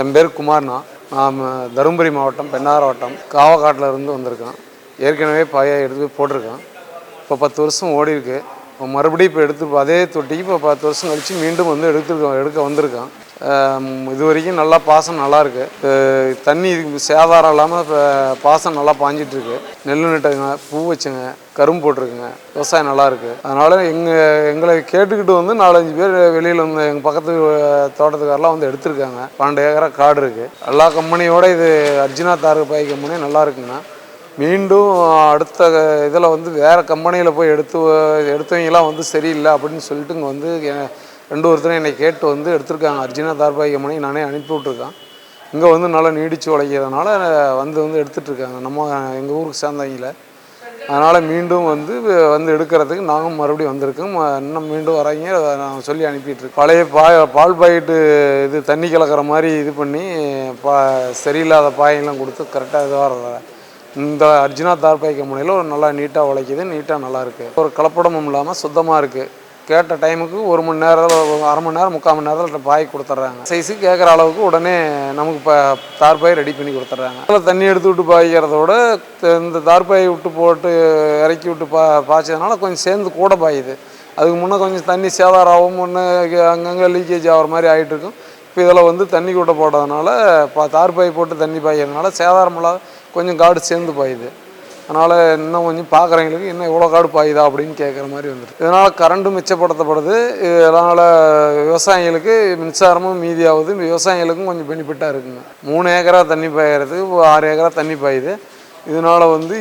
என் பேர் குமார்னா. நான் தருமபுரி மாவட்டம் பெண்ணார வட்டம் காவக்காட்டில் இருந்து வந்திருக்கேன். ஏற்கனவே பாயை எடுத்து போட்டிருக்கேன். இப்போ பத்து வருஷம் ஓடி இருக்கு. இப்போ மறுபடியும் இப்போ எடுத்து அதே தொட்டிக்கு இப்போ பத்து வருஷம் கழித்து மீண்டும் வந்து எடுத்துருக்கோம் எடுக்க வந்திருக்கேன். இது வரைக்கும் நல்லா பாசம் நல்லாயிருக்கு. தண்ணி இதுக்கு சேதாரம் இல்லாமல் இப்போ பாசம் நல்லா பாஞ்சிட்ருக்கு. நெல் நட்டுங்க பூ வச்சுங்க கரும்பு போட்டிருக்குங்க. விவசாயம் நல்லாயிருக்கு. அதனால் எங்கள் எங்களை கேட்டுக்கிட்டு வந்து நாலஞ்சு பேர் வெளியில் வந்து எங்கள் பக்கத்து தோட்டத்துக்காரெலாம் வந்து எடுத்திருக்காங்க. பன்னெண்டு ஏக்கரா காடு இருக்குது எல்லா கம்பெனியோட இது அர்ஜுனா தாரு பாய் கம்பெனி நல்லா இருக்குங்கண்ணா மீண்டும் அடுத்த இதில் வந்து வேறு கம்பெனியில் போய் எடுத்து எடுத்தவங்கலாம் வந்து சரியில்லை அப்படின்னு சொல்லிட்டு இங்கே வந்து ரெண்டு ஒருத்தரும் என்னை கேட்டு வந்து எடுத்திருக்காங்க. அர்ஜுனா தார்பாய் நானே அனுப்பி விட்ருக்கேன் இங்கே வந்து நல்லா நீடிச்சு உழைக்கிறதுனால வந்து வந்து எடுத்துட்ருக்காங்க நம்ம எங்கள் ஊருக்கு சேர்ந்தவங்கள அதனால் மீண்டும் வந்து வந்து எடுக்கிறதுக்கு நாங்கள் மறுபடியும் வந்திருக்கோம் இன்னும் மீண்டும் வராங்க. நான் சொல்லி அனுப்பிட்டுருக்கோம் பழைய பா பால் பாக்கெட்டு இது தண்ணி கலக்கிற மாதிரி இது பண்ணி பா சரியில்லாத பாயெல்லாம் கொடுத்து கரெக்டாக இது வர இந்த அர்ஜுனா தார்பாய்க்க முனையில் ஒரு நல்லா நீட்டாக உழைக்குது. நீட்டாக நல்லாயிருக்கு ஒரு கலப்படமும் இல்லாமல் சுத்தமாக இருக்குது கேட்ட டைமுக்கு ஒரு மணி நேரம் ஒரு அரை மணி நேரம் முக்கால் மணி நேரத்தில் பாய் கொடுத்துட்றாங்க. சைஸு கேட்குற அளவுக்கு உடனே நமக்கு இப்போ தார்பாய் ரெடி பண்ணி கொடுத்துட்றாங்க. அதில் தண்ணி எடுத்து விட்டு பாய்க்கிறத விட இந்த தார்பாயை விட்டு போட்டு இறக்கி விட்டு பா பாய்ச்சதுனால கொஞ்சம் சேர்ந்து கூட பாயுது. அதுக்கு முன்னே கொஞ்சம் தண்ணி சேதாரம் ஒன்று அங்கங்கே லீக்கேஜ் ஆகிற மாதிரி ஆகிட்டு இருக்கும் இப்போ இதில் வந்து தண்ணி கூட்ட போடுறதுனால பா தார்பாய் போட்டு தண்ணி பாய்க்கிறதுனால சேதாரமில்லாத கொஞ்சம் காடு சேர்ந்து பாயுது. அதனால் இன்னும் கொஞ்சம் பார்க்குறவங்களுக்கு இன்னும் இவ்வளோ காடு பாயுதா அப்படின்னு கேட்குற மாதிரி வந்துடுது இதனால் கரண்ட்டும் மிச்சப்படுத்தப்படுது. இதனால் விவசாயிகளுக்கு மின்சாரமும் மீதியாகுது. விவசாயிகளுக்கும் கொஞ்சம் பெனிஃபிட்டாக இருக்குங்க. மூணு ஏக்கரா தண்ணி பாயறது ஆறு ஏக்கரா தண்ணி பாயுது. இதனால் வந்து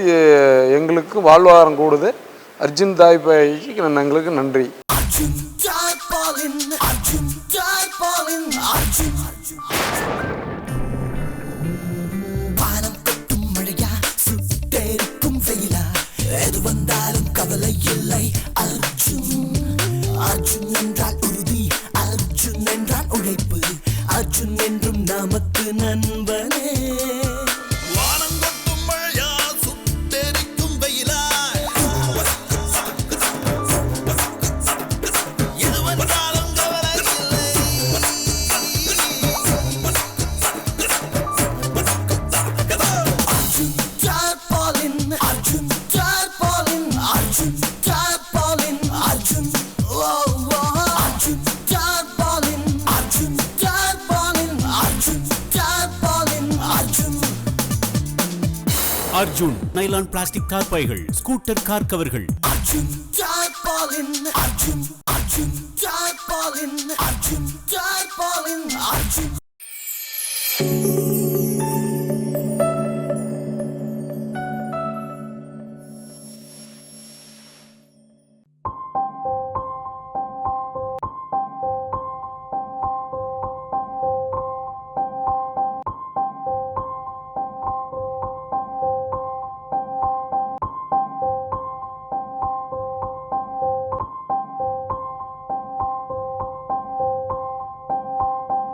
எங்களுக்கு வாழ்வாதாரம் கூடுது. அர்ஜுன் தாய் பாய்க்கு எங்களுக்கு நன்றி. Arjun அர்ஜுன் Arjun எது வந்தாலும் கவலை இல்லை. அர்ஜுன் அர்ஜுன் என்றால் உறுதி. அர்ஜுன் என்றால் உழைப்பு. அர்ஜுன் என்றும் நமக்கு நன் அர்ஜுன் நைலான் பிளாஸ்டிக் கார் பைகள் ஸ்கூட்டர் கார் கவர்கள் அர்ஜுன்.